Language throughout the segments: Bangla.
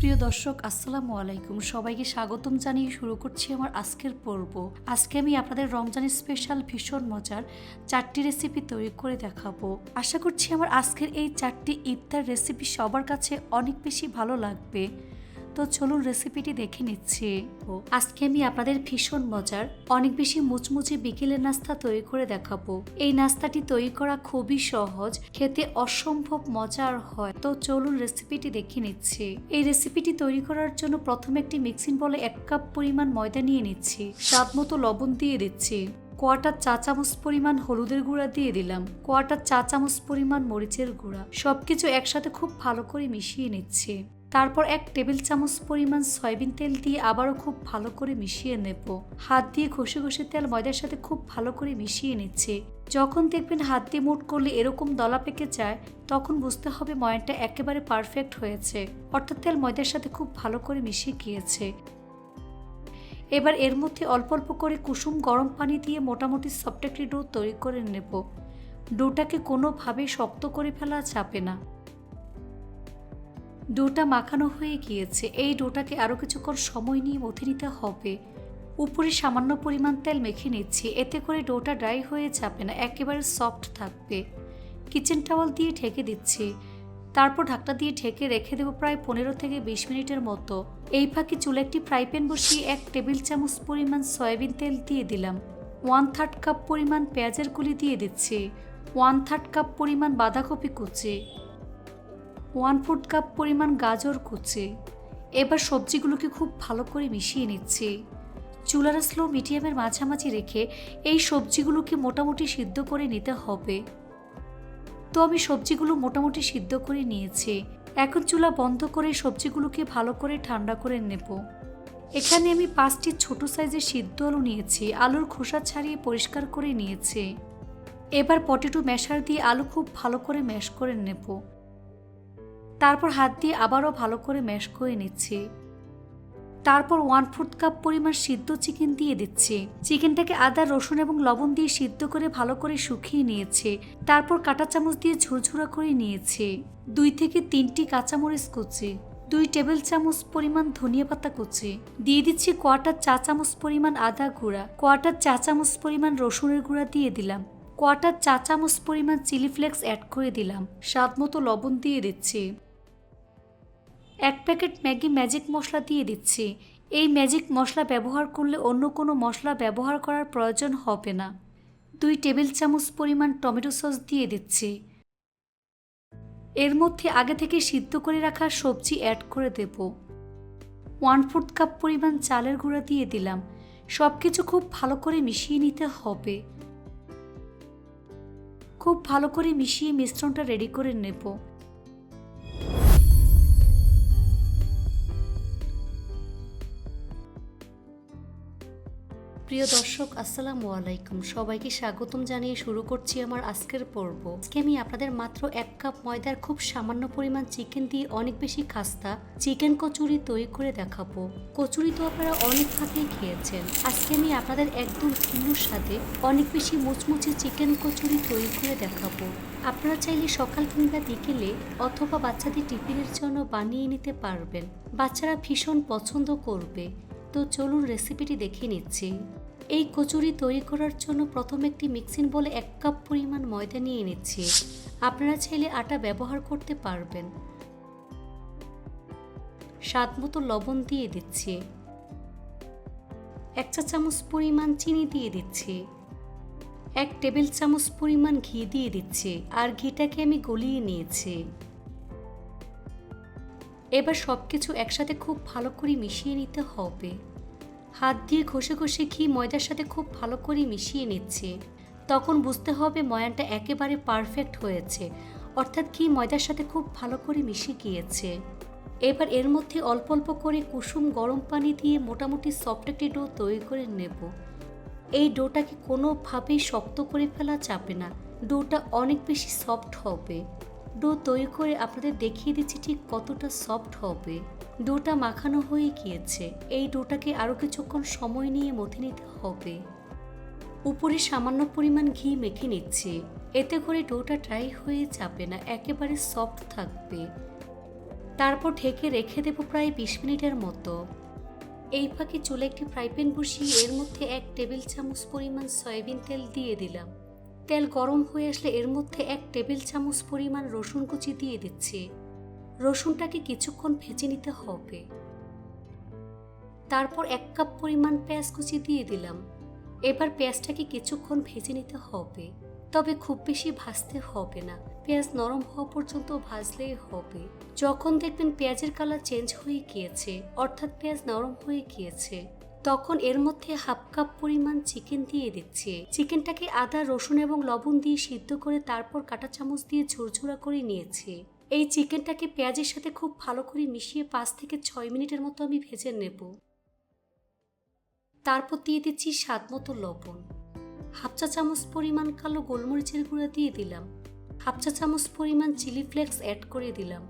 প্রিয় দর্শক, আসসালামু আলাইকুম। সবাইকে স্বাগতম জানিয়ে শুরু করছি আমার আজকের পর্ব। আজকে আমি আপনাদের রমজানের স্পেশাল ভীষণ মজার চারটি রেসিপি তৈরি করে দেখাবো। আশা করছি আমার আজকের এই চারটি ইফতার রেসিপি সবার কাছে অনেক বেশি ভালো লাগবে। তো চলুন রেসিপিটি দেখে নিচ্ছি। আজকে আমি আপনাদের ভীষণ মজার, অনেক বেশি মুচমুচে বিকেলের নাস্তা তৈরি করে দেখাবো। এই নাস্তাটি তৈরি করা খুবই সহজ, খেতে অসম্ভব মজার হয়। তো চলুন রেসিপিটি দেখে নিচ্ছি। এই রেসিপিটি তৈরি করার জন্য প্রথমে একটি মিক্সিং বলে এক কাপ পরিমাণ ময়দা নিয়ে নিচ্ছি। স্বাদ মতো লবণ দিয়ে দিচ্ছি। কোয়াটার চা চামচ পরিমাণ হলুদের গুঁড়া দিয়ে দিলাম। কোয়াটার চা চামচ পরিমাণ মরিচের গুঁড়া। সবকিছু একসাথে খুব ভালো করে মিশিয়ে নিচ্ছি। তারপর এক টেবিল চামচ পরিমাণ সয়াবিন তেল দিয়ে আবারও খুব ভালো করে মিশিয়ে নেব। হাত দিয়ে ঘষে ঘষে তেল ময়দার সাথে খুব ভালো করে মিশিয়ে নিচ্ছে। যখন দেখবেন হাত দিয়ে মুট করলে এরকম দলা পেকে যায়, তখন বুঝতে হবে ময়নটা একেবারে পারফেক্ট হয়েছে, অর্থাৎ তেল ময়দার সাথে খুব ভালো করে মিশিয়ে গিয়েছে। এবার এর মধ্যে অল্প অল্প করে কুসুম গরম পানি দিয়ে মোটামুটি সফট একটি ডো তৈরি করে নেব। ডোটাকে কোনোভাবেই শক্ত করে ফেলা যাবে না। ডোটা মাখানো হয়ে গিয়েছে। এই ডোটাকে আরও কিছুক্ষণ সময় নিয়ে মথে নিতে হবে। উপরে সামান্য পরিমাণ তেল মেখে নিচ্ছি। এতে করে ডোটা ড্রাই হয়ে যাবে না, একেবারে সফট থাকবে। কিচেন টাওয়াল দিয়ে ঢেকে দিচ্ছি। তারপর ঢাকটা দিয়ে ঢেকে রেখে দেবো প্রায় পনেরো থেকে বিশ মিনিটের মতো। এই ফাঁকে চুলে একটি ফ্রাই প্যান বসিয়ে এক টেবিল চামচ পরিমাণ সয়াবিন তেল দিয়ে দিলাম। ওয়ান থার্ড কাপ পরিমাণ পেঁয়াজের কুলি দিয়ে দিচ্ছি। ওয়ান থার্ড কাপ পরিমাণ বাঁধাকপি কুচি। ওয়ান ফোর্থ কাপ পরিমাণ গাজর কুচি। এবার সবজিগুলোকে খুব ভালো করে মিশিয়ে নিচ্ছি। চুলার স্লো মিডিয়ামের মাঝামাঝি রেখে এই সবজিগুলোকে মোটামুটি সিদ্ধ করে নিতে হবে। তো আমি সবজিগুলো মোটামুটি সিদ্ধ করে নিয়েছি। এখন চুলা বন্ধ করে সবজিগুলোকে ভালো করে ঠান্ডা করে নেব। এখানে আমি পাঁচটি ছোট সাইজের সিদ্ধ আলু নিয়েছি। আলুর খোসা ছাড়িয়ে পরিষ্কার করে নিয়েছি। এবার পটেটো ম্যাশার দিয়ে আলু খুব ভালো করে ম্যাশ করে নেব। তারপর হাত দিয়ে আবারও ভালো করে ম্যাশ করে নিচ্ছি। তারপর ওয়ান ফোর্থ কাপ পরিমাণ সিদ্ধ চিকেন দিয়ে দিচ্ছি। চিকেনটাকে আদা, রসুন এবং লবণ দিয়ে সিদ্ধ করে ভালো করে শুকিয়ে নিয়েছে। তারপর কাঁটা চামচ দিয়ে ঝুরঝুরা করে নিয়েছে। দুই থেকে তিনটি কাঁচামরিচ কুচি, দুই টেবিল চামচ পরিমাণ ধনিয়া পাতা কুচি, দিয়ে দিচ্ছি কোয়াটার চা চামচ পরিমাণ আদা গুঁড়া কোয়াটার চা চামচ পরিমাণ রসুনের গুঁড়া দিয়ে দিলাম। কোয়াটার চা চামচ পরিমাণ চিলি ফ্লেক্স অ্যাড করে দিলাম। স্বাদ মতো লবণ দিয়ে দিচ্ছি। এক প্যাকেট ম্যাগি ম্যাজিক মশলা দিয়ে দিচ্ছি। এই ম্যাজিক মশলা ব্যবহার করলে অন্য কোনো মশলা ব্যবহার করার প্রয়োজন হবে না। দুই টেবিল চামচ পরিমাণ টমেটো সস দিয়ে দিচ্ছি। এর মধ্যে আগে থেকে সিদ্ধ করে রাখা সবজি অ্যাড করে দেব। ওয়ান ফোর্থ কাপ পরিমাণ চালের গুঁড়া দিয়ে দিলাম। সব কিছু খুব ভালো করে মিশিয়ে নিতে হবে। খুব ভালো করে মিশিয়ে মিশ্রণটা রেডি করে নেব। প্রিয় দর্শক, আসসালামু আলাইকুম। সবাইকে স্বাগতম জানিয়ে শুরু করছি আমার আজকের পর্ব। আজকে আমি আপনাদের মাত্র এক কাপ ময়দার খুব সামান্য পরিমাণ চিকেন দিয়ে অনেক বেশি খাস্তা, চিকেন কচুরি তৈরি করে দেখাবো। কচুরি তো আপনারা অনেক অনেকভাবেই খেয়েছেন। আজকে আমি আপনাদের একদম ভিন্ন সাথে অনেক বেশি মুচমুচে চিকেন কচুরি তৈরি করে দেখাবো। আপনারা চাইলে সকাল কিংবা বিকেলে অথবা বাচ্চাদের টিফিনের জন্য বানিয়ে নিতে পারবেন। বাচ্চারা ভীষণ পছন্দ করবে। তো চলুন রেসিপিটি দেখে নিচ্ছি। এই কচুরি তৈরি করার জন্য প্রথম একটি মিক্সিং বলে এক কাপ পরিমাণ ময়দা নিয়ে নিচ্ছি। আপনারা চাইলে আটা ব্যবহার করতে পারবেন। স্বাদ মতো লবণ দিয়ে দিচ্ছি। এক চা চামচ পরিমাণ চিনি দিয়ে দিচ্ছি। এক টেবিল চামচ পরিমাণ ঘি দিয়ে দিচ্ছি আর ঘিটাকে আমি গলিয়ে নিয়েছি। এবার সব কিছু একসাথে খুব ভালো করে মিশিয়ে নিতে হবে। হাত দিয়ে ঘষে ঘষে ঘি ময়দার সাথে খুব ভালো করে মিশিয়ে নিচ্ছে। তখন বুঝতে হবে ময়ানটা একেবারে পারফেক্ট হয়েছে, অর্থাৎ ঘি ময়দার সাথে খুব ভালো করে মিশে গিয়েছে। এবার এর মধ্যে অল্প অল্প করে কুসুম গরম পানি দিয়ে মোটামুটি সফট একটি ডো তৈরি করে নেব। এই ডোটাকে কোনোভাবেই শক্ত করে ফেলা যাবে না ডোটা অনেক বেশি সফট হবে। ডো তৈরি করে আপনাদের দেখিয়ে দিচ্ছি ঠিক কতটা সফট হবে। ডোটা মাখানো হয়ে গিয়েছে। এই ডোটাকে আরও কিছুক্ষণ সময় নিয়ে মথে নিতে হবে। উপরে সামান্য পরিমাণ ঘি মেখে নিচ্ছে। এতে করে ডোটা ড্রাই হয়ে যাবে না, একেবারে সফট থাকবে। তারপর ঢেকে রেখে দেবো প্রায় বিশ মিনিটের মতো। এই ফাঁকে চুলে একটি ফ্রাই প্যান বসিয়ে এর মধ্যে এক টেবিল চামচ পরিমাণ সয়াবিন তেল দিয়ে দিলাম। তেল গরম হয়ে আসলে এর মধ্যে এক টেবিল চামচ পরিমাণ রসুন কুচি দিয়ে দিচ্ছি। রসুনটাকে কিছুক্ষণ ভেজে নিতে হবে। তারপর এক কাপ পরিমাণ পেঁয়াজ কুচি দিয়ে দিলাম। এবার পেঁয়াজটাকে কিছুক্ষণ ভেজে নিতে হবে। তবে খুব বেশি ভাজতে হবে না। পেঁয়াজ নরম হওয়া পর্যন্ত ভাজলেই হবে। যখন দেখবেন পেঁয়াজের কালার চেঞ্জ হয়ে গিয়েছে, অর্থাৎ পেঁয়াজ নরম হয়ে গিয়েছে, তখন এর মধ্যে হাফ কাপ পরিমাণ চিকেন দিয়ে দিচ্ছে। চিকেনটাকে আদা, রসুন এবং লবণ দিয়ে সিদ্ধ করে তারপর কাঁটা চামচ দিয়ে ঝুরঝুরা করে নিয়েছে। এই চিকেনটাকে পেঁয়াজের সাথে খুব ভালো করে মিশিয়ে পাঁচ থেকে ছয় মিনিটের মতো আমি ভেজে নেব। তারপর দিয়ে দিচ্ছি স্বাদ মতো লবণ। হাফ চা চামচ পরিমাণ কালো গোলমরিচের গুঁড়া দিয়ে দিলাম। হাফ চা চামচ পরিমাণ চিলি ফ্লেক্স অ্যাড করে দিলাম।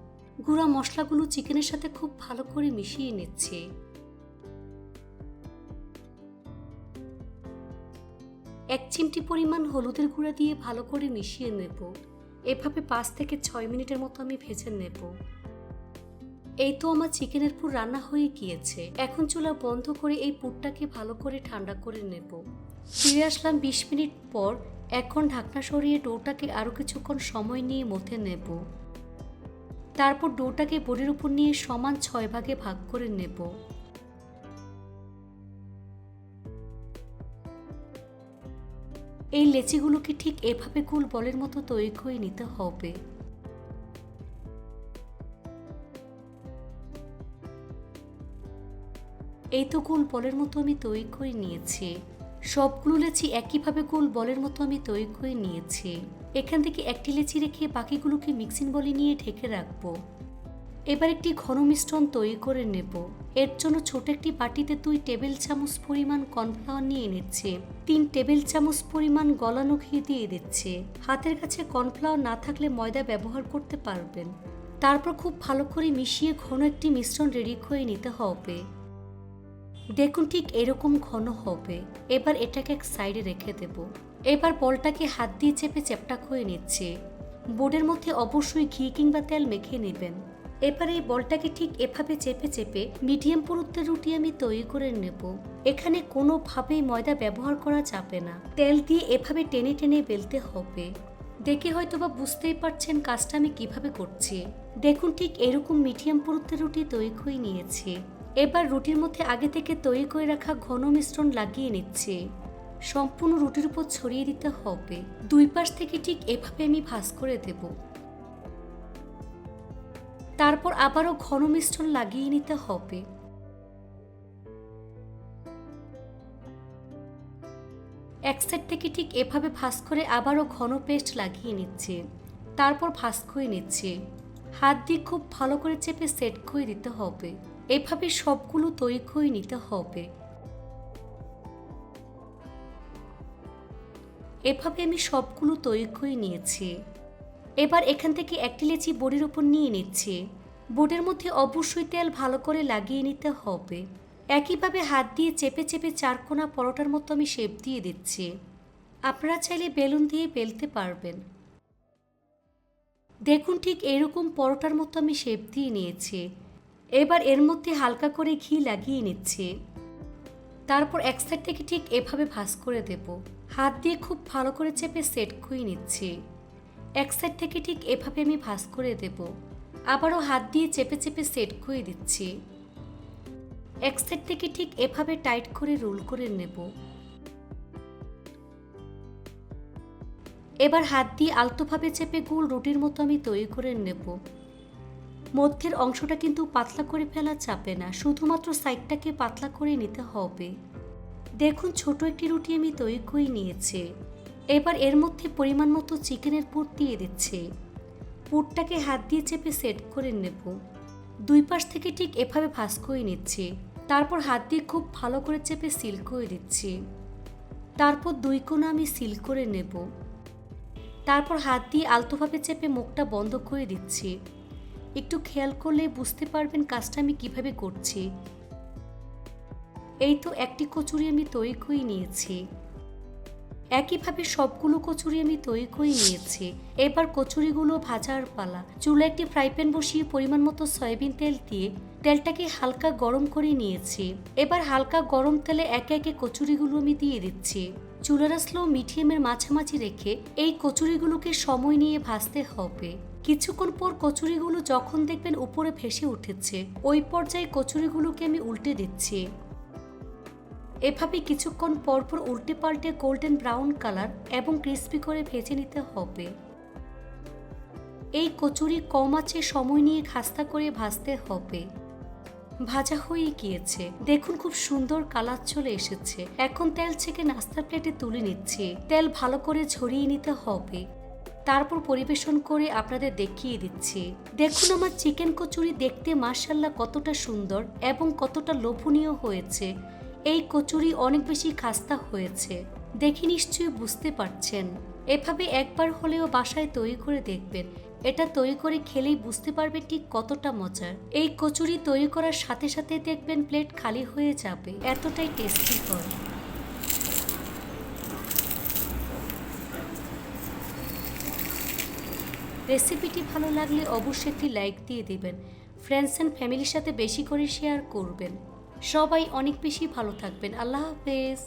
গুঁড়া মশলাগুলো চিকেনের সাথে খুব ভালো করে মিশিয়ে নিচ্ছে। এক চিমটি পরিমাণ হলুদের গুঁড়া দিয়ে ভালো করে মিশিয়ে নেব। এভাবে পাঁচ থেকে ছয় মিনিটের মতো আমি ভেজে নেব। এই তো আমার চিকেনের পুর রান্না হয়ে গিয়েছে। এখন চুলা বন্ধ করে এই পুরটাকে ভালো করে ঠান্ডা করে নেব। ফিরে আসলাম বিশ মিনিট পর এখন ঢাকনা সরিয়ে ডোটাকে আরও কিছুক্ষণ সময় নিয়ে মথে নেব। তারপর ডোটাকে বোর্ডের উপর নিয়ে সমান ছয় ভাগে ভাগ করে নেব। এই লেচিগুলোকে ঠিক এভাবে গোল বলের মতো তৈরি করে নিতে হবে। এই তো গোল বলের মতো আমি তৈরি করে নিয়েছি। সবগুলো লেচি একইভাবে গোল বলের মতো আমি তৈরি করে নিয়েছি। এখান থেকে একটি লেচি রেখে বাকিগুলোকে মিক্সিং বলে নিয়ে ঢেকে রাখব। এবার একটি ঘন মিশ্রণ তৈরি করে নেব। এর জন্য ছোট একটি বাটিতে দুই টেবিল চামচ পরিমাণ কর্নফ্লাওয়ার নিয়ে নিচ্ছে তিন টেবিল চামচ পরিমাণ গলানো ঘি দিয়ে দিচ্ছে। হাতের কাছে কর্নফ্লাওয়ার না থাকলে ময়দা ব্যবহার করতে পারবেন। তারপর খুব ভালো করে মিশিয়ে ঘন একটি মিশ্রণ রেডি করে নিতে হবে। দেখুন ঠিক এরকম ঘন হবে। এবার এটাকে এক সাইডে রেখে দেব। এবার বলটাকে হাত দিয়ে চেপে চেপটা করে নিচ্ছে। বোর্ডের মধ্যে অবশ্যই ঘি কিংবা তেল মেখে নেবেন। এবার এই বলটাকে ঠিক এভাবে চেপে চেপে মিডিয়াম পুরুত্বের রুটি আমি তৈরি করে নেব। এখানে কোনোভাবেই ময়দা ব্যবহার করা যাবে না। তেল দিয়ে এভাবে টেনে টেনে বেলতে হবে। দেখে হয়তো বা বুঝতেই পারছেন কাজটা আমি কীভাবে করছি। দেখুন ঠিক এরকম মিডিয়াম পুরুত্বের রুটি তৈরি করে নিয়েছি। এবার রুটির মধ্যে আগে থেকে তৈরি করে রাখা ঘন মিশ্রণ লাগিয়ে নিচ্ছে। সম্পূর্ণ রুটির উপর ছড়িয়ে দিতে হবে। দুই পাশ থেকে ঠিক এভাবে আমি ভাঁজ করে দেব। তারপর আবারও ঘন মিশ্রণ লাগিয়ে নিতে হবে। এক সাইড থেকে ঠিক এভাবে ভাঁজ করে আবারও ঘন পেস্ট লাগিয়ে নিচ্ছে। তারপর ভাঁজ করে নিচ্ছে। হাত দিয়ে খুব ভালো করে চেপে সেট করে দিতে হবে। এভাবে সবগুলো তৈরি করে নিতে হবে। এভাবে আমি সবগুলো তৈরি করে নিয়েছি। এবার এখান থেকে একটি লেচি বোর্ডের উপর নিয়ে নিচ্ছি। বোর্ডের মধ্যে অবশ্যই তেল ভালো করে লাগিয়ে নিতে হবে। একইভাবে হাত দিয়ে চেপে চেপে চারকোনা পরোটার মতো আমি শেপ দিয়ে দিচ্ছি। আপনারা চাইলে বেলুন দিয়ে বেলতে পারবেন। দেখুন ঠিক এরকম পরোটার মতো আমি শেপ দিয়ে নিয়েছি। এবার এর মধ্যে হালকা করে ঘি লাগিয়ে নিচ্ছে। তারপর এক সাইড থেকে ঠিক এভাবে ভাঁজ করে দেব। হাত দিয়ে খুব ভালো করে চেপে সেট করে নিচ্ছে। এক সাইড থেকে ঠিক এভাবে আমি ভাঁজ করে দেব। আবারও হাত দিয়ে চেপে চেপে সেট করে দিচ্ছি। এক সাইড থেকে ঠিক এভাবে টাইট করে রোল করে নেব। এবার হাত দিয়ে আলতোভাবে চেপে গোল রুটির মতো আমি তৈরি করে নেব। মধ্যের অংশটা কিন্তু পাতলা করে ফেলা চাপে না, শুধুমাত্র সাইডটাকে পাতলা করে নিতে হবে। দেখুন, ছোট একটি রুটি আমি তৈরি করে নিয়েছি। এবার এর মধ্যে পরিমাণ মতো চিকেনের পুর দিয়ে দিচ্ছে। পুরটাকে হাত দিয়ে চেপে সেট করে নেব। দুই পাশ থেকে ঠিক এভাবে ভাঁজ করে নিচ্ছে। তারপর হাত দিয়ে খুব ভালো করে চেপে সিল করে দিচ্ছি। তারপর দুই কোণা আমি সিল করে নেব। তারপর হাত দিয়ে আলতোভাবে চেপে মুখটা বন্ধ করে দিচ্ছি। একটু খেয়াল করলে বুঝতে পারবেন কাজটা আমি কীভাবে করছি। এই তো একটি কচুরি আমি তৈরি করে নিয়েছি। একইভাবে সবগুলো কচুরি আমি তৈরি করে নিয়েছি। এবার কচুরিগুলো ভাজার পালা। চুলে একটি ফ্রাই প্যান বসিয়ে পরিমাণ মতো সয়াবিন তেল দিয়ে তেলটাকে হালকা গরম করে নিয়েছি। এবার হালকা গরম তেলে একে একে কচুরিগুলো আমি দিয়ে দিচ্ছি। চুলারা স্লো মিডিয়ামের মাঝামাঝি রেখে এই কচুরিগুলোকে সময় নিয়ে ভাজতে হবে। কিছুক্ষণ পর কচুরিগুলো যখন দেখবেন উপরে ভেসে উঠেছে, ওই পর্যায়ে কচুরিগুলোকে আমি উল্টে দিচ্ছি। এভাবে কিছুক্ষণ পরপর উল্টে পাল্টে গোল্ডেন ব্রাউন কালার এবং ক্রিস্পি করে ভেজে নিতে হবে। এই কচুরি কম আছে, সময় নিয়ে খাস্তা করে ভাজতে হবে। ভাজা হয়ে গিয়েছে। দেখুন খুব সুন্দর কালার চলে এসেছে। এখন তেল থেকে নাস্তার প্লেটে তুলে নিচ্ছে। তেল ভালো করে ঝরিয়ে নিতে হবে। তারপর পরিবেশন করে আপনাদের দেখিয়ে দিচ্ছি। দেখুন আমার চিকেন কচুরি দেখতে মার্শাল্লাহ কতটা সুন্দর এবং কতটা লোভনীয় হয়েছে। এই কচুরি অনেক বেশি খাস্তা হয়েছে। দেখে নিশ্চয়ই বুঝতে পারছেন। এভাবে একবার হলেও বাসায় তৈরি করে দেখবেন। এটা তৈরি করে খেলেই বুঝতে পারবে ঠিক কতটা মজার। এই কচুরি তৈরি করার সাথে সাথে দেখবেন প্লেট খালি হয়ে যাবে। এতটাই টেস্টি হয়। রেসিপিটি ভালো লাগলে অবশ্যই একটি লাইক দিয়ে দেবেন। ফ্রেন্ডস অ্যান্ড ফ্যামিলির সাথে বেশি করে শেয়ার করবেন। সবাই অনেক বেশি ভালো থাকবেন। আল্লাহ হাফেজ।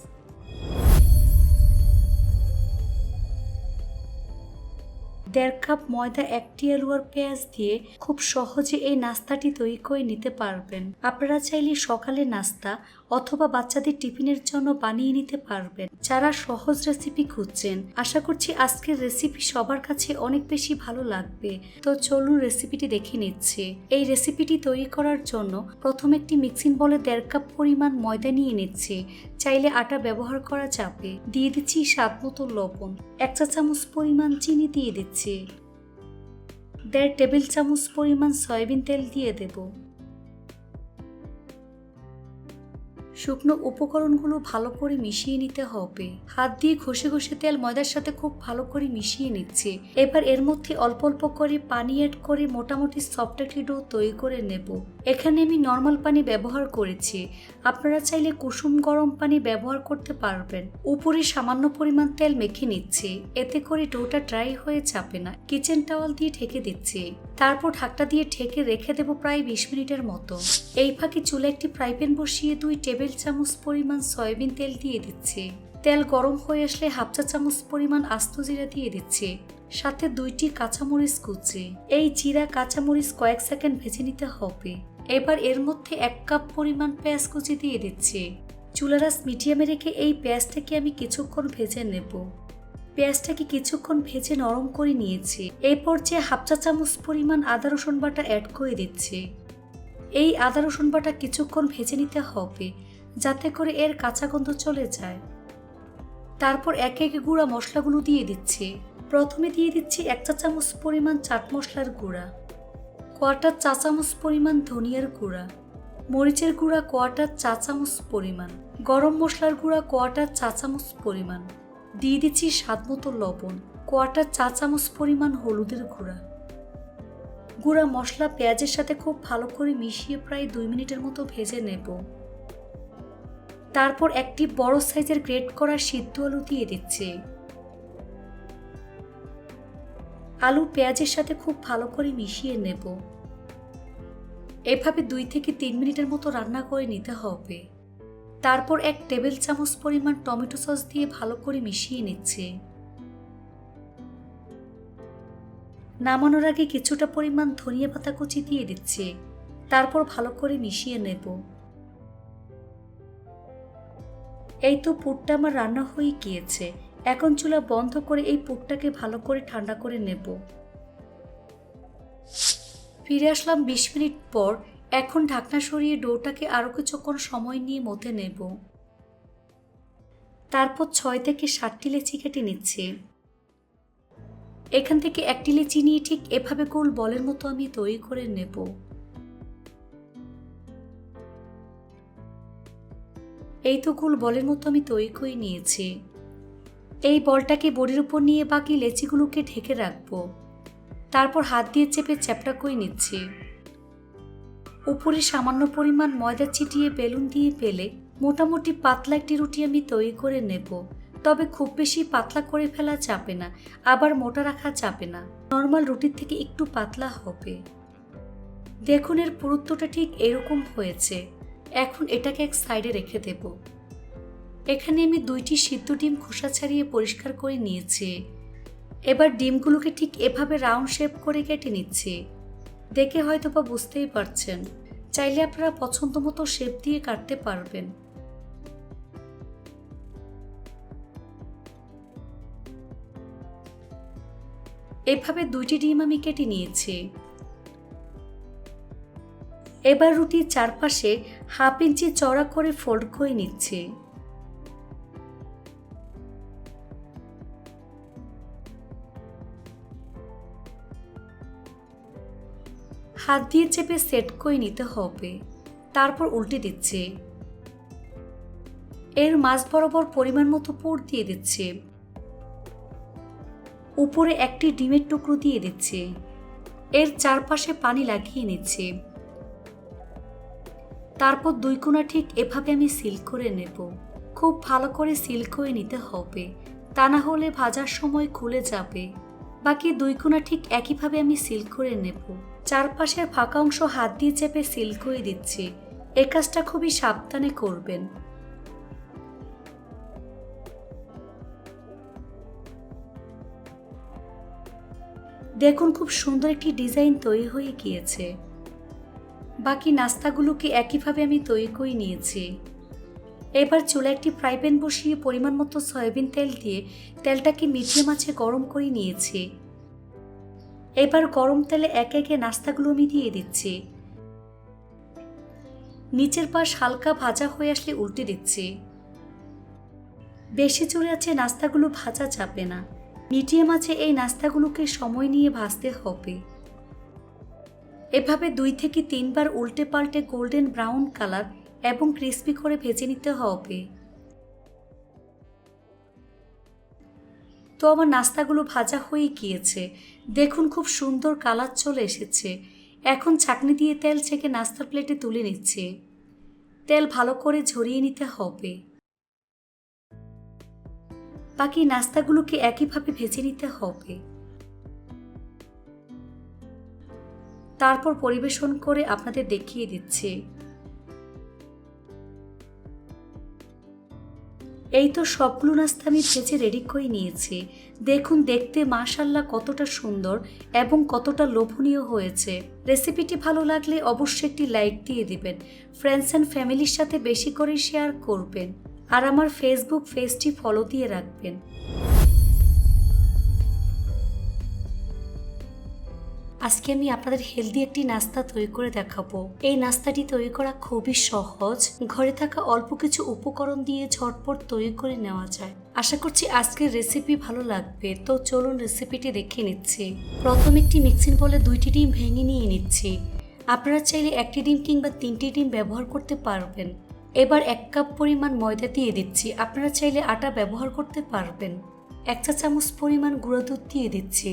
দেড় কাপ ময়দা একটি আলু আর পেঁয়াজ দিয়ে খুব সহজে এই নাস্তাটি তৈরি করে নিতে পারবেন। আপনারা চাইলে সকালে নাস্তা অথবা বাচ্চাদের টিফিনের জন্য বানিয়ে নিতে পারবেন। যারা সহজ রেসিপি খুঁজছেন, আশা করছি আজকের রেসিপি সবার কাছে অনেক বেশি ভালো লাগবে। তো চলুন রেসিপিটি দেখে নিচ্ছে। এই রেসিপিটি তৈরি করার জন্য প্রথম একটি মিক্সিং বলে দেড় কাপ পরিমাণ ময়দা নিয়ে নিচ্ছে। চাইলে আটা ব্যবহার করা যাবে। দিয়ে দিচ্ছি স্বাদ মতো লবণ। এক চা চামচ পরিমাণ চিনি দিয়ে দিচ্ছি। দেড় টেবিল চামচ পরিমাণ সয়াবিন তেল দিয়ে দেবো। শুকনো উপকরণগুলো ভালো করে মিশিয়ে নিতে হবে। হাত দিয়ে ঘষে ঘষে তেল ময়দার সাথে খুব ভালো করে মিশিয়ে নিচ্ছে। এবার এর মধ্যে অল্প অল্প করে পানি অ্যাড করে মোটামুটি সফট একটি ডো তৈরি করে নেব। এখানে আমি নর্মাল পানি ব্যবহার করেছি। আপনারা চাইলে কুসুম গরম পানি ব্যবহার করতে পারবেন। উপরে সামান্য পরিমাণ তেল মেখে নিচ্ছে। এতে করে ডোটা ড্রাই হয়ে চাপে না। কিচেন টাওয়াল দিয়ে ঢেকে দিচ্ছে। তারপর ঢাকটা দিয়ে ঢেকে রেখে দেবো প্রায় বিশ মিনিটের মতো। এই ফাঁকে চুলে একটি ফ্রাই প্যান বসিয়ে দুই টেবিল চামচ পরিমাণ সয়াবিন তেল দিয়ে দিচ্ছে। তেল গরম হয়ে আসলে হাফ চা চামচ পরিমাণ আস্ত জিরা দিয়ে দিচ্ছে। সাথে দুইটি কাঁচামরিচ কুচি। এই জিরা, কাঁচামরিচ কয়েক সেকেন্ড ভেজে নিতে হবে। এবার এর মধ্যে এক কাপ পরিমাণ পেঁয়াজ কুচি দিয়ে দিচ্ছে। চুলারাস মিডিয়ামে রেখে এই পেঁয়াজটাকে আমি কিছুক্ষণ ভেজে নেব। পেঁয়াজটাকে কিছুক্ষণ ভেজে নরম করে নিয়েছি। এই পর্যায়ে হাফ চা চামচ পরিমাণ আদা, রসুন বাটা অ্যাড করে দিচ্ছে। এই আদা, রসুন বাটা কিছুক্ষণ ভেজে নিতে হবে। যাতে করে এর কাঁচা গন্ধ চলে যায়। তারপর এক একে গুঁড়া মশলাগুলো দিয়ে দিচ্ছি। প্রথমে দিয়ে দিচ্ছি এক চা চামচ পরিমাণ চাট মশলার গুঁড়া, কোয়াটার চা চামচ পরিমাণ ধনিয়ার গুঁড়া, মরিচের গুঁড়া কোয়াটার চা চামচ পরিমাণ, গরম মশলার গুঁড়া কোয়াটার চা চামচ পরিমাণ, দিয়ে দিচ্ছি স্বাদ মতো লবণ, কোয়াটার চা চামচ পরিমাণ হলুদের গুঁড়া। গুঁড়া মশলা পেঁয়াজের সাথে খুব ভালো করে মিশিয়ে প্রায় দুই মিনিটের মতো ভেজে নেব। তারপর একটি বড় সাইজের গ্রেট করা সিদ্ধ আলু দিয়ে দিচ্ছে। আলু পেঁয়াজের সাথে খুব ভালো করে মিশিয়ে নেব। এভাবে দুই থেকে তিন মিনিটের মতো রান্না করে নিতে হবে। তারপর এক টেবিল চামচ পরিমাণ টমেটো সস দিয়ে ভালো করে মিশিয়ে নিচ্ছে। নামানোর আগে কিছুটা পরিমাণ ধনিয়া পাতা কুচি দিয়ে দিচ্ছে। তারপর ভালো করে মিশিয়ে নেব। এই তো পুরটা আমার রান্না হয়ে গিয়েছে। এখন চুলা বন্ধ করে এই পুরটাকে ভালো করে ঠান্ডা করে নেব। ফিরে আসলাম বিশ মিনিট পর, এখন ঢাকনা সরিয়ে ডোটাকে আরও কিছুক্ষণ সময় নিয়ে মতে নেব। তারপর ছয় থেকে সাতটি লেচি কেটে নিচ্ছে। এখান থেকে একটি লেচি নিয়ে ঠিক এভাবে গোল বলের মতো আমি তৈরি করে নেব। এই তো গোল বলের মতো আমি তৈরি করে নিয়েছি। এই বলটাকে বডির উপর নিয়ে বাকি লেচিগুলোকে ঢেকে রাখব। তারপর হাত দিয়ে চেপে চ্যাপটা করে নিচ্ছি। উপরে সামান্য পরিমাণ ময়দা ছিটিয়ে বেলুন দিয়ে পেলে মোটামুটি পাতলা একটি রুটি আমি তৈরি করে নেব। তবে খুব বেশি পাতলা করে ফেলা চাপে না, আবার মোটা রাখা চাপে না। নর্মাল রুটির থেকে একটু পাতলা হবে। দেখুন এর পুরুত্বটা ঠিক এরকম হয়েছে। এখন এটাকে এক সাইডে রেখে দেব। এখানে আমি দুইটি সিদ্ধ ডিম খোসা ছাড়িয়ে পরিষ্কার করে নিয়েছি। এবার ডিমগুলোকে ঠিক এভাবে রাউন্ড শেপ করে কেটে নিচ্ছি। দেখে হয়তো বা বুঝতেই পারছেন। চাইলে আপনারা পছন্দ মতো শেপ দিয়ে কাটতে পারবেন। এভাবে দুইটি ডিম আমি কেটে নিয়েছি। এবার রুটির চারপাশে হাফ ইঞ্চি চড়া করে ফোল্ড করে নিচ্ছে। হাত দিয়ে চেপে সেট করে নিতে হবে। তারপর উল্টে দিচ্ছে। এর মাছ বরাবর পরিমাণ মতো পুর দিয়ে দিচ্ছে। উপরে একটি ডিমের টুকরো দিয়ে দিচ্ছে। এর চারপাশে পানি লাগিয়ে নিচ্ছে। তারপর দুই কোনা ঠিক এভাবে আমি সিল করে নেব। খুব ভালো করে সিল করে নিতে হবে। তা না হলে ভাজার সময় খুলে যাবে। বাকি দুই কোনা ঠিক একইভাবে আমি সিল করে নেব। চারপাশের ফাঁকা অংশ হাত দিয়ে চেপে সিল করে দিচ্ছি। এ কাজটা খুবই সাবধানে করবেন। দেখুন, খুব সুন্দর একটি ডিজাইন তৈরি হয়ে গিয়েছে। বাকি নাস্তাগুলোকে একইভাবে আমি তৈরি করে নিয়েছি। এবার চুলা একটি ফ্রাই প্যান বসিয়ে পরিমাণ মতো সয়াবিন তেল দিয়ে তেলটাকে মিডিয়াম আছে গরম করে নিয়েছি। এবার গরম তেলে একে একে নাস্তাগুলো আমি দিয়ে দিচ্ছি। নিচের পাশ হালকা ভাজা হয়ে আসলে উল্টে দিচ্ছি। বেশি জোরে আছে নাস্তাগুলো ভাজা চাপে না। মিডিয়াম আছে এই নাস্তাগুলোকে সময় নিয়ে ভাজতে হবে। এভাবে দুই থেকে তিনবার উল্টে পাল্টে গোল্ডেন ব্রাউন কালার এবং ক্রিস্পি করে ভেজে নিতে হবে। তো আমার নাস্তাগুলো ভাজা হয়ে গিয়েছে। দেখুন খুব সুন্দর কালার চলে এসেছে। এখন ছাকনি দিয়ে তেল ছেঁকে নাস্তার প্লেটে তুলে নিচ্ছে। তেল ভালো করে ঝরিয়ে নিতে হবে। বাকি নাস্তাগুলোকে একইভাবে ভেজে নিতে হবে। তারপর পরিবেশন করে আপনাদের দেখিয়ে দিচ্ছি। এই তো সবগুলো নাস্তা আমি ভেজে রেডি করে নিয়েছি। দেখুন, দেখতে মাশাল্লাহ কতটা সুন্দর এবং কতটা লোভনীয় হয়েছে। রেসিপিটি ভালো লাগলে অবশ্যই একটি লাইক দিয়ে দিবেন। ফ্রেন্ডস অ্যান্ড ফ্যামিলির সাথে বেশি করে শেয়ার করবেন। আর আমার ফেসবুক পেজটি ফলো দিয়ে রাখবেন। আজকে আমি আপনাদের হেলদি একটি নাস্তা তৈরি করে দেখাবো। এই নাস্তাটি তৈরি করা খুবই সহজ। ঘরে থাকা অল্প কিছু উপকরণ দিয়ে ঝটপট তৈরি করে নেওয়া যায়। আশা করছি আজকের রেসিপি ভালো লাগবে। তো চলুন রেসিপিটি দেখে নিচ্ছি। প্রথম একটি মিক্সিং বলে দুইটি ডিম ভেঙে নিয়ে নিচ্ছি। আপনারা চাইলে একটি ডিম কিংবা তিনটি ডিম ব্যবহার করতে পারবেন। এবার এক কাপ পরিমাণ ময়দা দিয়ে দিচ্ছি। আপনারা চাইলে আটা ব্যবহার করতে পারবেন। এক চা চামচ পরিমাণ গুঁড়া দুধ দিয়ে দিচ্ছি।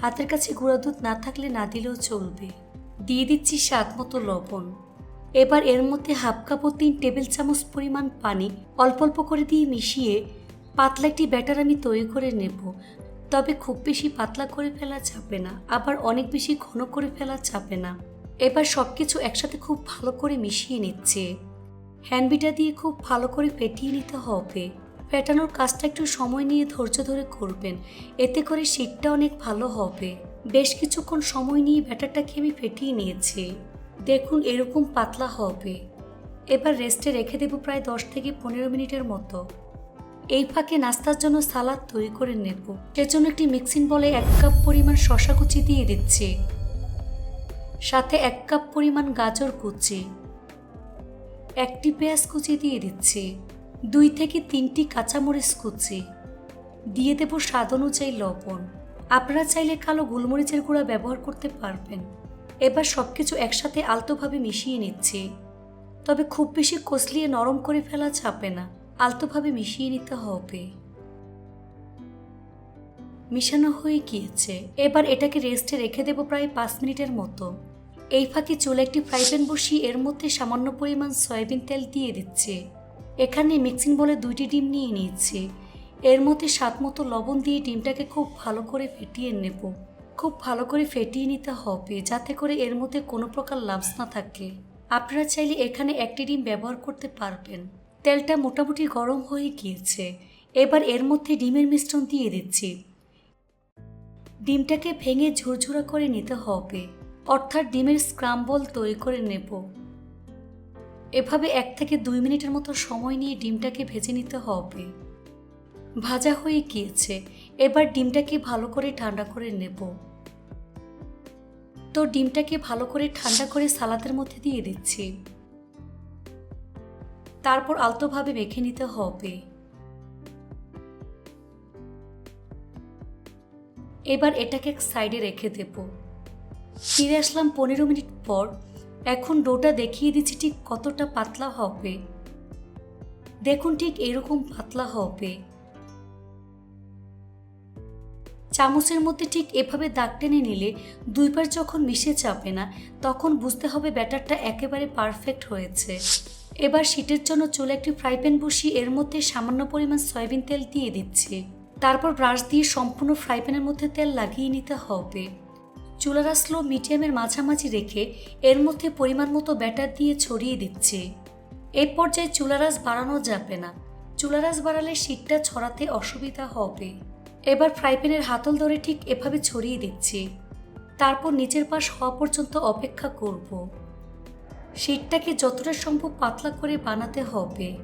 হাতের কাছে গুঁড়া দুধ না থাকলে না দিলেও চলবে। দিয়ে দিচ্ছি স্বাদ মতো লবণ। এবার এর মধ্যে হাফ কাপ ও তিন টেবিল চামচ পরিমাণ পানি অল্প অল্প করে দিয়ে মিশিয়ে পাতলা একটি ব্যাটার আমি তৈরি করে নেব। তবে খুব বেশি পাতলা করে ফেলা যাবে না, আবার অনেক বেশি ঘন করে ফেলা যাবে না। এবার সব কিছু একসাথে খুব ভালো করে মিশিয়ে নিচ্ছে। হ্যান্ডবিটা দিয়ে খুব ভালো করে ফেটিয়ে নিতে হবে। ফেটানোর কাজটা একটু সময় নিয়ে ধৈর্য ধরে করবেন। এতে করে শীতটা অনেক ভালো হবে। বেশ কিছুক্ষণ সময় নিয়ে ব্যাটারটাকে আমি ফেটিয়ে নিয়েছি। দেখুন, এরকম পাতলা হবে। এবার রেস্টে রেখে দেবো প্রায় দশ থেকে পনেরো মিনিটের মতো। এই ফাঁকে নাস্তার জন্য সালাদ তৈরি করে নেব। সেজন্য একটি মিক্সিং বলে এক কাপ পরিমাণ শশা কুচি দিয়ে দিচ্ছি। সাথে এক কাপ পরিমাণ গাজর কুচি। একটি পেঁয়াজ কুচি দিয়ে দিচ্ছি। দুই থেকে তিনটি কাঁচামরিচ কুচি। দিয়ে দেব স্বাদ অনুযায়ী লবণ। আপনারা চাইলে কালো গোলমরিচের গুঁড়া ব্যবহার করতে পারবেন। এবার সব কিছু একসাথে আলতোভাবে মিশিয়ে নিচ্ছি। তবে খুব বেশি কষলিয়ে নরম করে ফেলা যাবে না। আলতোভাবে মিশিয়ে নিতে হবে। মিশানো হয়ে গিয়েছে। এবার এটাকে রেস্টে রেখে দেব প্রায় পাঁচ মিনিটের মতো। এই ফাঁকে চুলে একটি ফ্রাই প্যান বসিয়ে এর মধ্যে সামান্য পরিমাণ সয়াবিন তেল দিয়ে দিচ্ছে। এখানে মিক্সিং বলে দুইটি ডিম নিয়ে নিয়েছি। এর মধ্যে স্বাদ মতো লবণ দিয়ে ডিমটাকে খুব ভালো করে ফেটিয়ে নেব। খুব ভালো করে ফেটিয়ে নিতে হবে, যাতে করে এর মধ্যে কোনো প্রকার লাভস না থাকে। আপনারা চাইলে এখানে একটি ডিম ব্যবহার করতে পারবেন। তেলটা মোটামুটি গরম হয়ে গিয়েছে। এবার এর মধ্যে ডিমের মিশ্রণ দিয়ে দিচ্ছি। ডিমটাকে ভেঙে ঝুরঝুরা করে নিতে হবে। অর্থাৎ ডিমের স্ক্রাম্বল তৈরি করে নেব। এভাবে এক থেকে দুই মিনিটের মতো সময় নিয়ে ডিমটাকে ভেজে নিতে হবে। ভাজা হয়ে গিয়েছে। এবার ডিমটাকে ভালো করে ঠান্ডা করে নেব। তো ডিমটাকে ভালো করে ঠান্ডা করে সালাদের মধ্যে দিয়ে দিচ্ছি। তারপর আলতোভাবে মেখে নিতে হবে। এবার এটাকে এক সাইডে রেখে দেব। ফিরে আসলাম পনেরো মিনিট পর এখন ডোটা দেখিয়ে দিচ্ছি ঠিক কতটা পাতলা হবে। দেখুন ঠিক এরকম পাতলা হবে। চামচের মধ্যে ঠিক এভাবে দাগ টেনে নিলে দুইবার যখন মিশে যাবে না, তখন বুঝতে হবে ব্যাটারটা একেবারে পারফেক্ট হয়েছে। এবার শীতের জন্য চুলে একটি ফ্রাই প্যান বসিয়ে এর মধ্যে সামান্য পরিমাণ সয়াবিন তেল দিয়ে দিচ্ছি। তারপর ব্রাশ দিয়ে সম্পূর্ণ ফ্রাই প্যানের মধ্যে তেল লাগিয়ে নিতে হবে। চুলারা স্লো মিডিয়ামের মাঝামাঝি রেখে এর মধ্যে পরিমাণ মতো ব্যাটার দিয়ে ছড়িয়ে দিচ্ছে। এই পর্যায়ে চুলারাস বাড়ানো যাবে না। চুলারাস বাড়ালে শীতটা ছড়াতে অসুবিধা হবে। এবার ফ্রাই প্যানের হাতল ধরে ঠিক এভাবে ছড়িয়ে দিচ্ছি। তারপর নিচের পাশ হওয়া পর্যন্ত অপেক্ষা করব। শীতটাকে যতটা সম্ভব পাতলা করে বানাতে হবে।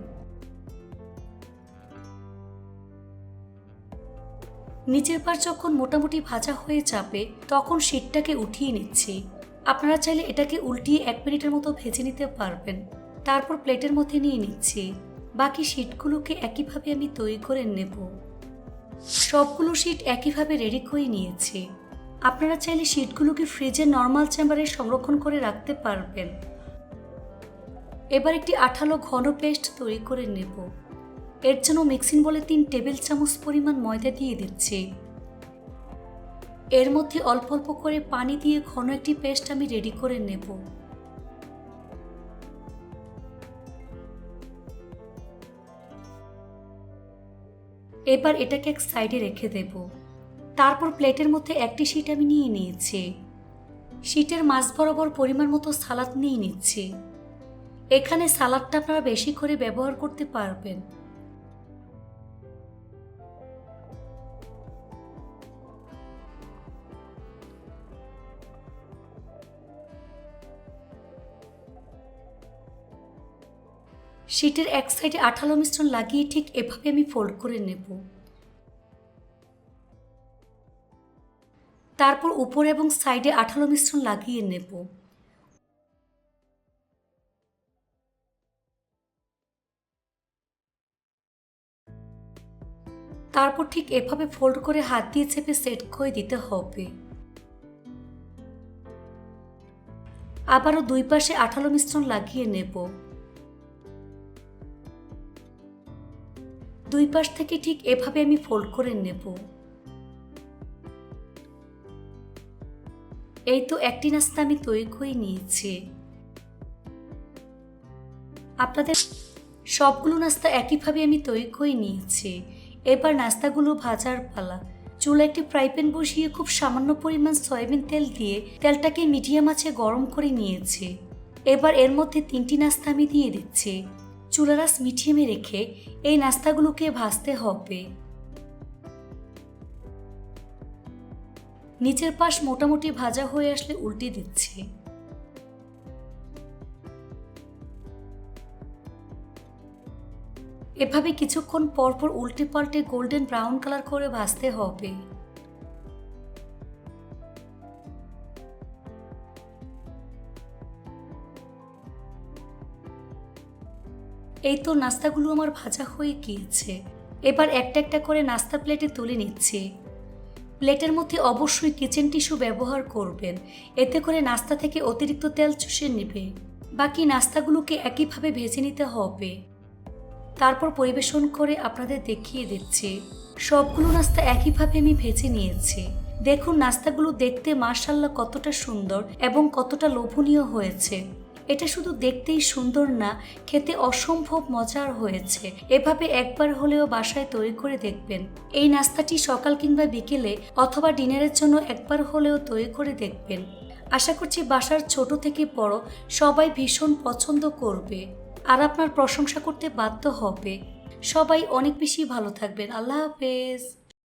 নিচের পাশ যখন মোটামুটি ভাজা হয়ে যাবে, তখন শীতটাকে উঠিয়ে নিচ্ছি। আপনারা চাইলে এটাকে উল্টিয়ে এক মিনিটের মতো ভেজে নিতে পারবেন। তারপর প্লেটের মধ্যে নিয়ে নিচ্ছি। বাকি শীটগুলোকে একইভাবে আমি তৈরি করে নেব। সবগুলো শীট একইভাবে রেডি করে নিয়েছি। আপনারা চাইলে শীটগুলোকে ফ্রিজে নর্মাল চেম্বারে সংরক্ষণ করে রাখতে পারবেন। এবার একটি আঠালো ঘন পেস্ট তৈরি করে নেব। এর জন্য মিক্সিং বলে তিন টেবিল চামচ পরিমাণ ময়দা দিয়ে দিচ্ছি। এর মধ্যে অল্প অল্প করে পানি দিয়ে ঘন একটি পেস্ট আমি রেডি করে নেব। এবার এটাকে এক সাইডে রেখে দেব। তারপর প্লেটের মধ্যে একটি শিট আমি নিয়ে নিয়েছি। শিটের মাছ বরাবর পরিমাণ মতো সালাদ নিয়ে নিচ্ছি। এখানে সালাদটা আপনারা বেশি করে ব্যবহার করতে পারবেন। শিটের এক সাইডে আঠালো মিশ্রণ লাগিয়ে ঠিক এভাবে আমি ফোল্ড করে নেব। তারপর উপর এবং সাইডে আঠালো মিশ্রণ লাগিয়ে নেব। তারপর ঠিক এভাবে ফোল্ড করে হাত দিয়ে চেপে সেট করে দিতে হবে। আবারও দুই পাশে আঠালো মিশ্রণ লাগিয়ে নেব। দুই পাশ থেকে ঠিক এভাবে আমি ফোল্ড করে নেব। এই তো একটি নাস্তা আমি তৈরি করে নিয়েছি। আপনাদের সবগুলো নাস্তা একইভাবে আমি তৈরি করে নিয়েছি। এবার নাস্তাগুলো ভাজার পালা। চুলা একটি ফ্রাই প্যান বসিয়ে খুব সামান্য পরিমাণ সয়াবিন তেল দিয়ে তেলটাকে মিডিয়াম আছে গরম করে নিয়েছি। এবার এর মধ্যে তিনটি নাস্তা আমি দিয়ে দিচ্ছি। চুলারাস মিডিয়ামে রেখে এই নাস্তাগুলোকে ভাজতে হবে। নিচের পাশ মোটামুটি ভাজা হয়ে আসলে উল্টে দিচ্ছি। এভাবে কিছুক্ষণ পরপর উল্টে পাল্টে গোল্ডেন ব্রাউন কালার করে ভাজতে হবে। এই তো নাস্তাগুলো আমার ভাজা হয়ে গিয়েছে। এবার একটা একটা করে নাস্তা প্লেটে তুলে নিচ্ছি। প্লেটের মধ্যে অবশ্যই কিচেন টিস্যু ব্যবহার করবেন। এতে করে নাস্তা থেকে অতিরিক্ত তেল চুষে নেবে। বাকি নাস্তাগুলোকে একইভাবে ভেজে নিতে হবে। তারপর পরিবেশন করে আপনাদের দেখিয়ে দিচ্ছি। সবগুলো নাস্তা একইভাবে আমি ভেজে নিয়েছি। দেখুন, নাস্তাগুলো দেখতে মার্শাল্লাহ কতটা সুন্দর এবং কতটা লোভনীয় হয়েছে। এটা শুধু দেখতেই সুন্দর না, খেতে অসম্ভব মজার হয়েছে। এভাবে একবার হলেও বাসায় তৈরি করে দেখবেন। এই নাস্তাটি সকাল কিংবা বিকেলে অথবা ডিনারের জন্য একবার হলেও তৈরি করে দেখবেন। আশা করছি বাসার ছোট থেকে বড় সবাই ভীষণ পছন্দ করবে আর আপনার প্রশংসা করতে বাধ্য হবে। সবাই অনেক বেশি ভালো থাকবেন। আল্লাহ হাফেজ।